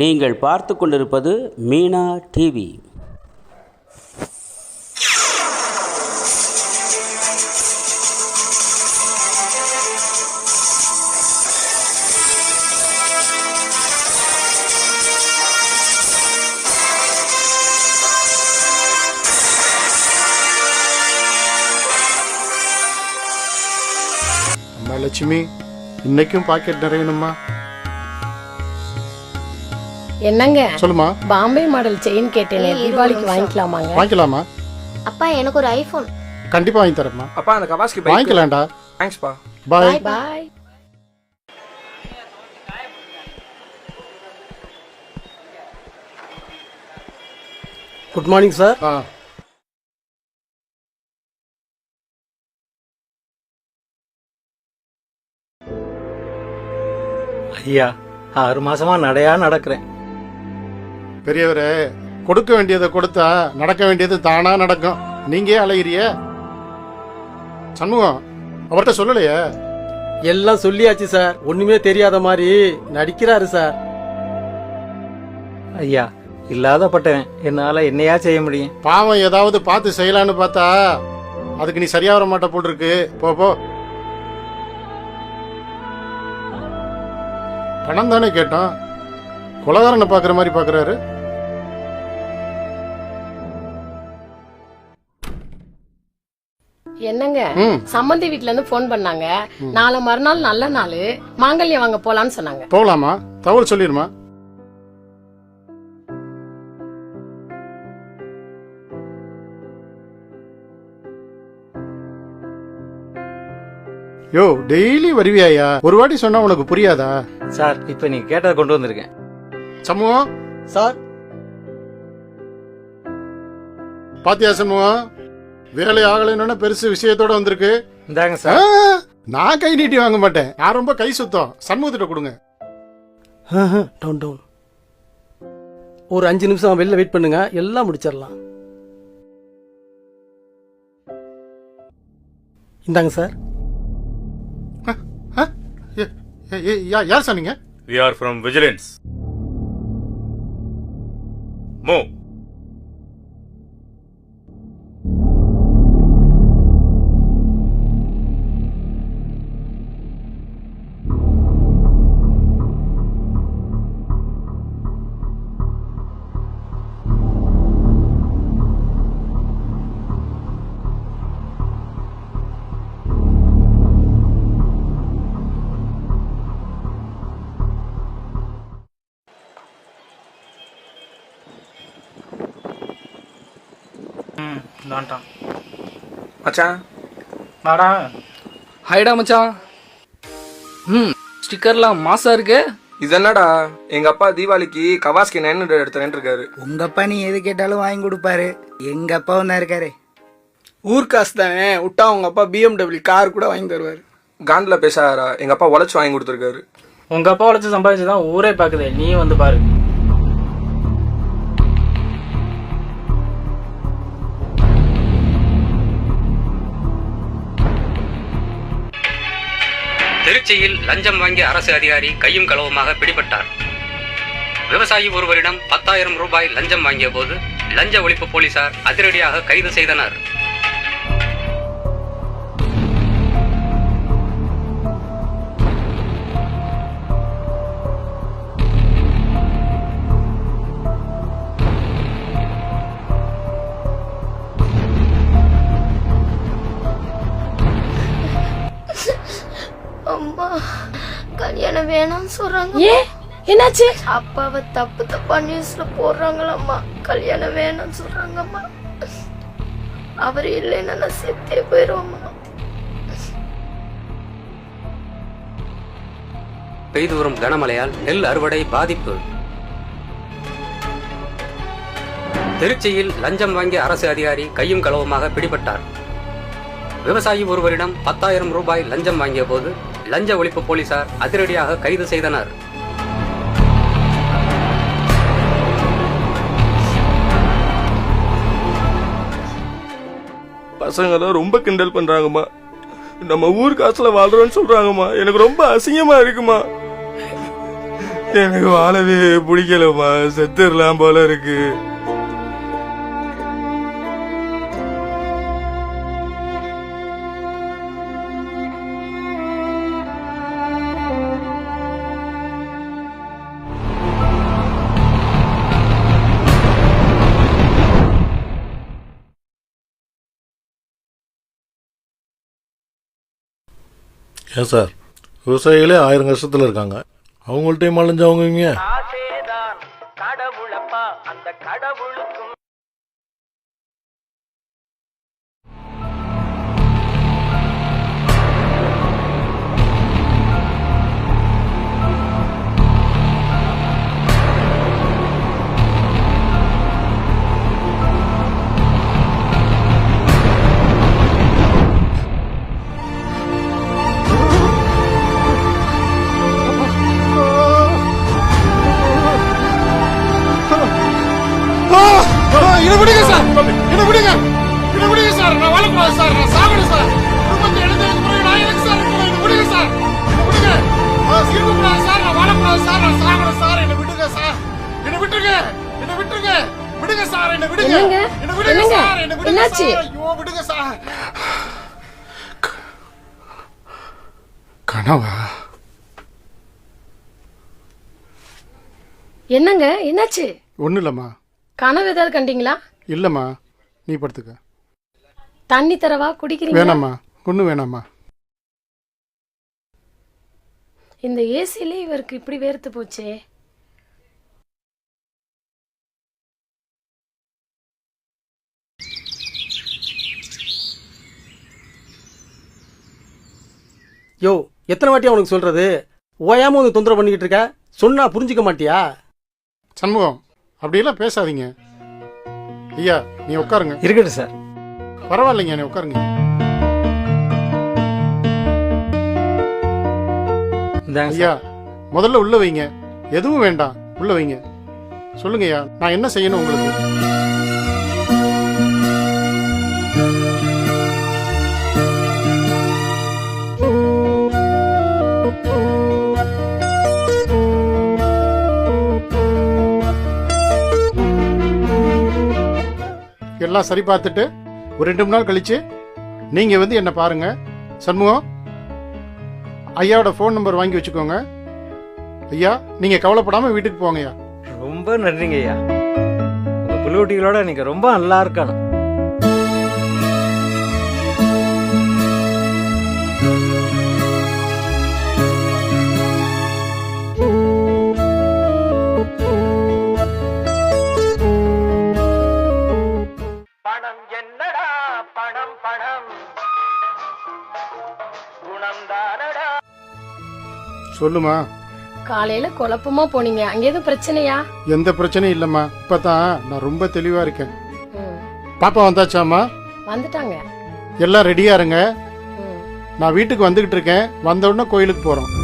நீங்கள் பார்த்து கொண்டிருப்பது மீனா டிவி லட்சுமி இன்னைக்கும் பாக்கெட் நிறையணுமா என்னங்க? சொல்லுமா? பாம்பே மாடல் செயின் கேட்டேனே தீபாவளிக்கு. வாங்கிக்கலாமாங்க? வாங்கிக்கலாமா? அப்பா எனக்கு ஒரு ஐபோன் கண்டிப்பா வாங்கி தரேம்மா. அப்பா அந்த கவாஸ்கி பைக் வாங்கிக்கலாம்டா. தேங்க்ஸ்ப்பா bye bye good morning sir ஆ. ஐயா ஆறு மாசமா நடையா நடக்கிறேன். பெரியவரே கொடுக்க வேண்டியதை கொடுத்தா நடக்க வேண்டியது தானா நடக்கும். நீங்க ஏன் அலைகிறிய சண்முகம் அவர்கிட்ட சொல்லலையே? எல்லாம் சொல்லியாச்சு சார். ஒண்ணுமே தெரியாத மாதிரி நடிக்கிறாரு சார். ஐயா இல்லாதப்பட்டவன். என்னால என்னையா செய்ய முடியும்? பாவம் ஏதாவது பார்த்து செய்யலான்னு பார்த்தா அதுக்கு நீ சரியா வர மாட்ட போல் இருக்கு போ போ. பணம் தானே கேட்டோம். கொலகாரனை பாக்குற மாதிரி பாக்குறாரு என்னங்க? ம். சம்மந்தி வீட்ல இருந்து போன் பண்ணாங்க நாளை மறுநாள் நல்ல நாள். மாங்கல்யம் வாங்க போலான்னு சொன்னாங்க. போகலாமா? தகவல் சொல்லிருமா யோ டெய்லி வருவியாயா ஒரு வாட்டி சொன்னா உனக்கு புரியாதா? சார் இப்ப நீங்க கேட்டதை கொண்டு வந்திருக்கேன். சமூகம்? சார். பாத்தியா சமூகம்? வேலை ஆகலைன்னு பெருசு விஷயத்தோட வந்திருக்கு. இந்தாங்க சார். நான் கை நீட்டி வாங்க மாட்டேன். நான் ரொம்ப கை சுத்தம். சண்முகத்திட்ட கொடுங்க. Town town. ஒரு அஞ்சு நிமிஷம் வெளில வெயிட் பண்ணுங்க. எல்லாம் முடிச்சிடலாம். இந்தாங்க சார். ஆ? ஏ- ஏ- ஏ- யா- யார் சொன்னீங்க We are from Vigilance. 木 நான்ட்டான் மச்சான்? வாடா. ஹைடா மச்சான். ம் ஸ்டிக்கர்லாம் மாசா இருக்கு. இது என்னடா? எங்க அப்பா தீபாவளிக்கு கவாஸ்கி நைன் ஹண்ட்ரட் எடுத்துறேன் இருக்காரு. உங்க அப்பா நீ எது கேட்டாலும் வாங்கி கொடுப்பாரு. எங்க அப்பாவும் தான் இருக்காரு. ஊர் காசு தானே? விட்டா உங்க அப்பா பிஎம்டபிள்யூ கார் கூட வாங்கி தருவாரு. காண்டில பேசாரா எங்க அப்பா உழைச்சு வாங்கி கொடுத்துருக்காரு. உங்க அப்பா உழைச்சு சம்பாதிச்சுதான் ஊரே பாக்குதே நீ வந்து பாரு. திருச்சியில் லஞ்சம் வாங்கிய அரசு அதிகாரி கையும் களவுமாக பிடிபட்டார். விவசாயி ஒருவரிடம் பத்தாயிரம் ரூபாய் லஞ்சம் வாங்கிய போது லஞ்ச ஒழிப்பு போலீசார் அதிரடியாக கைது செய்தனர். அம்மா கல்யாணம் வேணாம்னு சொல்றாங்க. ஏ என்னாச்சு? அப்பாவை தப்பு தப்பா நியூஸ்ல போடுறாங்களம்மா. கல்யாணம் வேணாம்னு சொல்றாங்கம்மா. அவர் இல்லைன்னா நான் செத்தே போயிடுவோம்மா பெய்து வரும் கனமழையால் நெல் அறுவடை பாதிப்பு. திருச்சியில் லஞ்சம் வாங்கிய அரசு அதிகாரி கையும் களவுமாக பிடிபட்டார். விவசாயி ஒருவரிடம் பத்தாயிரம் ரூபாய் லஞ்சம் வாங்கிய போது லஞ்ச ஒழிப்பு போலீசார் அதிரடியாக கைது செய்தனர். பசங்களாம் ரொம்ப கிண்டல் பண்றாங்கம்மா. நம்ம ஊர் காசுல வாழ்றோம்னு சொல்றாங்கம்மா. எனக்கு ரொம்ப அசிங்கமா இருக்குமா எனக்கு வாழவே பிடிக்கலம்மா. செத்துடலாம் போல இருக்கு. ஏன் சார்? விவசாயிகளே ஆயிரம் கஷ்டத்தில் இருக்காங்க. அவங்கள்ட்டையும் அலைஞ்சவங்க இவங்க என்னாச்சு? விடுங்க சார். கனவா? என்னங்க என்னாச்சு? ஒன்றும் இல்லைம்மா கனவு ஏதாவது கண்டீங்களா? இல்லைம்மா நீ படுத்துக்க. தண்ணி தரவா? குடிக்கிறீங்க வேணாம்மா ஒன்றும் வேணாம்மா. இந்த ஏசிலே இவருக்கு இப்படி வேர்த்து போச்சே. யோ எத்தனை வாட்டி அவனுக்கு சொல்றது? ஓயாம வந்து தொந்தரவு பண்ணிக்கிட்டு இருக்க? சொன்னா புரிஞ்சுக்க மாட்டியா? சண்முகம் அப்படியெல்லாம் பேசாதீங்க. ஐயா நீ உட்காருங்க. இருக்கட்டும் சார். பரவாயில்லைங்க நீ உட்காருங்க. இந்தாங்க ஐயா முதல்ல உள்ள வைங்க. எதுவும் வேண்டாம். உள்ள வைங்க. சொல்லுங்க ஐயா. நான் என்ன செய்யணும் உங்களுக்கு? எல்லாம் சரி பார்த்துட்டு ஒரு ரெண்டு மூணு நாள் கழித்து நீங்கள் வந்து என்னை பாருங்கள் சண்முகம் ஐயாவோட ஃபோன் நம்பர் வாங்கி வச்சுக்கோங்க. ஐயா நீங்கள் கவலைப்படாமல் வீட்டுக்கு போங்கய்யா. ரொம்ப நன்றிங்க ஐயா உங்கள் புள்ளுட்டிகளோட நீங்கள் ரொம்ப நல்லா இருக்கணும். சொல்லுமா? காலையில குழப்பமா போனீங்க. அங்க எதுவும் பிரச்சனையா? எந்த பிரச்சனையும் இல்லம்மா. இப்பதான் நான் ரொம்ப தெளிவா இருக்கேன். பாப்பா வந்தாச்சாம்மா? வந்துட்டாங்க. எல்லாம் ரெடியா இருங்க. நான் வீட்டுக்கு வந்துகிட்டு இருக்கேன். வந்த உடனே கோயிலுக்கு போறோம்.